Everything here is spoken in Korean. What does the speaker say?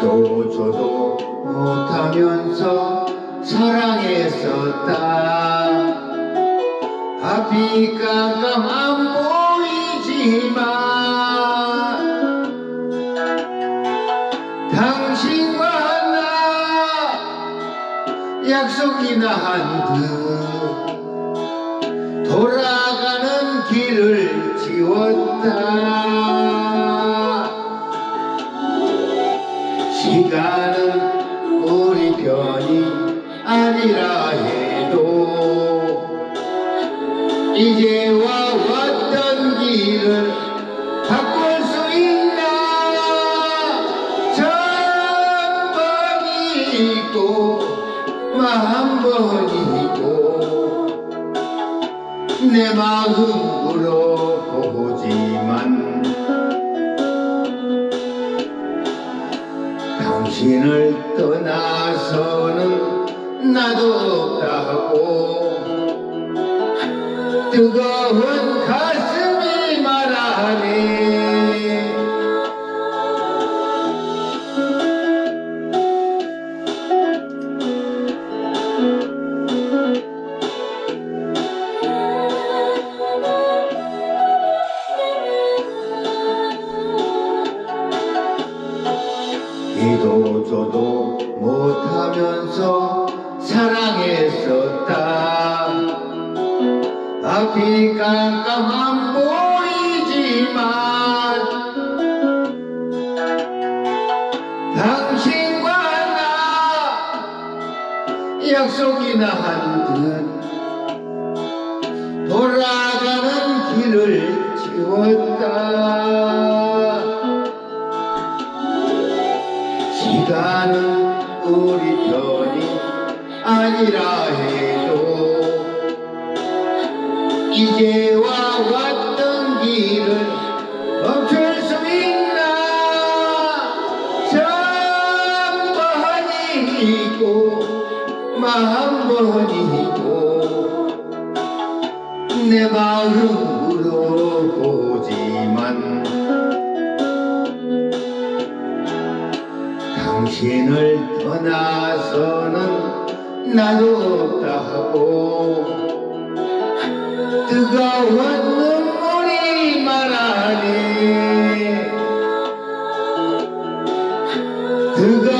저도 못하면서 사랑했었다. 앞이 깜깜 안 보이지만 당신과 나 약속이나 한 듯 돌아가는 길을 지웠다 시간은 우리 편이 아니라 해도 이제와 왔던 길을 바꿀 수 있나? 천번이 있고 만번이 있고 내 마음 물어보지만 당신을 떠나서는 나도 없다고 뜨거 이도 저도 못하면서 사랑했었다. 앞이 깜깜 안 보이지만 당신과 나 약속이나 한 듯 돌아가는 길을 지웠다 시간은 우리 편이 아니라 해도 이제와 왔던 길을 멈출 수 있나? 천번이 있고 만번이 있고 내 마음 당신을 떠나서는 나도 없다고 뜨거운 눈물이 말하네 뜨거운